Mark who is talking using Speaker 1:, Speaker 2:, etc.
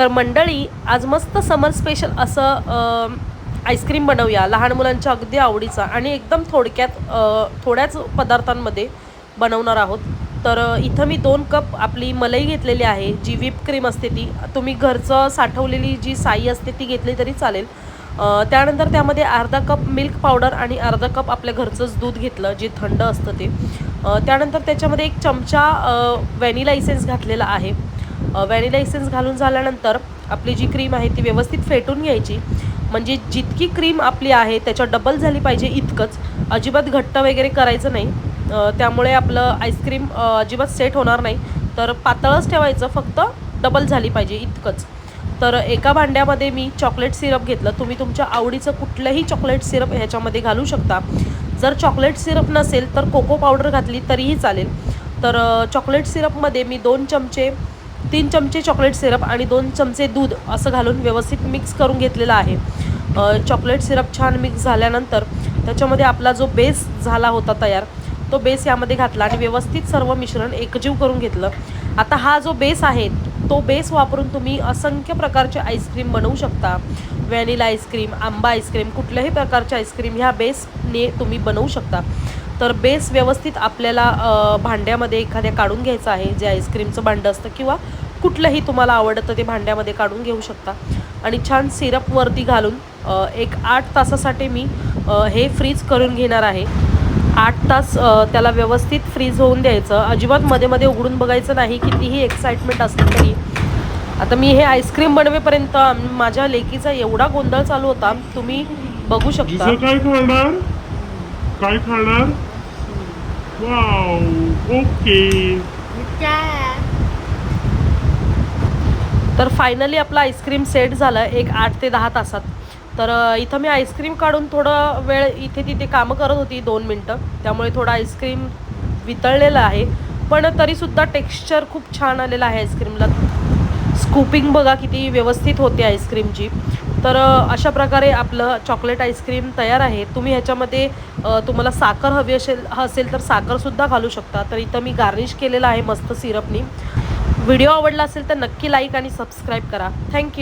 Speaker 1: तर मंडळी आज मस्त समर स्पेशल असं आईस्क्रीम बनवूया. लहान मुलांच्या अगदी आवडीचा आणि एकदम थोडक्यात थोड्याच पदार्थांमध्ये बनवणार आहोत. तर इथं मी दोन कप आपली मलाई घेतलेली आहे जी व्हिप क्रीम असते ती. तुम्ही घरचं साठवलेली जी साई असते ती घेतली तरी चालेल. त्यानंतर त्यामध्ये अर्धा कप मिल्क पावडर आणि अर्धा कप आपल्या घरचंच दूध घेतलं जे थंड असतं ते. त्यानंतर त्याच्यामध्ये एक चमचा व्हॅनिला इसेन्स घातलेला आहे. व्हॅनिला इसेन्स घालून झाल्यानंतर आपली जी क्रीम आहे ती व्यवस्थित फेटून घ्यायची. म्हणजे जितकी क्रीम आपली आहे त्याच्या डबल झाली पाहिजे इतकंच. अजिबात घट्ट वगैरे करायचं नाही. त्यामुळे आपलं आईस्क्रीम अजिबात सेट होणार नाही. तर पातळच ठेवायचं फक्त डबल झाली पाहिजे इतकंच. तर एका भांड्यामध्ये मी चॉकलेट सिरप घेतलं. तुम्ही तुमच्या आवडीचं कुठलंही चॉकलेट सिरप ह्याच्यामध्ये घालू शकता. जर चॉकलेट सिरप नसेल तर कोको पावडर घातली तरीही चालेल. तर चॉकलेट सिरपमध्ये मी दोन चमचे तीन चमचे चॉकलेट सिरप आणि दोन चमचे दूध असं घालून व्यवस्थित मिक्स करून घेतलेलं आहे. चॉकलेट सिरप छान मिक्स झाल्यानंतर त्याच्यामध्ये आपला जो बेस झाला होता तयार तो बेस यामध्ये घातला आणि व्यवस्थित सर्व मिश्रण एकजीव करून घेतलं. आता हा जो बेस आहे तो बेस वापरून तुम्ही असंख्य प्रकारचे आईस्क्रीम बनवू शकता. व्हॅनिला आईस्क्रीम आंबा आईस्क्रीम कुठल्याही प्रकारचे आईस्क्रीम ह्या बेसने तुम्ही बनवू शकता. तर बेस व्यवस्थित आपल्याला भांड्यामध्ये एखाद्या काढून घ्यायचं आहे जे आईस्क्रीमचं भांडं असतं किंवा कुठलंही तुम्हाला आवडतं ते भांड्यामध्ये काढून घेऊ शकता. आणि छान सिरपवरती घालून एक आठ तासासाठी मी हे फ्रीज करून घेणार आहे. आठ तास त्याला व्यवस्थित फ्रीज होऊन द्यायचं. अजिबात मध्ये मध्ये उघडून बघायचं नाही कितीही एक्साइटमेंट असली तरी. आता मी हे आईस्क्रीम बनवेपर्यंत माझ्या लेकीचा एवढा गोंधळ चालू होता तुम्ही बघू शकता.
Speaker 2: काय खाणार? काय खाणार? वाव ओके
Speaker 1: तर फायनली आपलं आईस्क्रीम सेट झालं एक आठ ते दहा तासात. तर इथं मी आईस्क्रीम काढून थोडं वेळ इथे तिथे कामं करत होती दोन मिनटं. त्यामुळे थोडं आईस्क्रीम वितळलेलं आहे. पण तरीसुद्धा टेक्स्चर खूप छान आलेलं आहे आईस्क्रीमला स्कूपिंग बघा किती व्यवस्थित होते आईस्क्रीमची तर अशा प्रकारे आपलं चॉकलेट आईस्क्रीम तयार आहे. तुम्ही ह्याच्यामध्ये तुम्हाला साखर हवी असेल असेल तर साखरसुद्धा घालू शकता. तर इथं मी गार्निश केलेलं आहे मस्त सिरपनी व्हिडिओ आवडला असेल तर नक्की लाईक आणि सबस्क्राईब करा. थँक्यू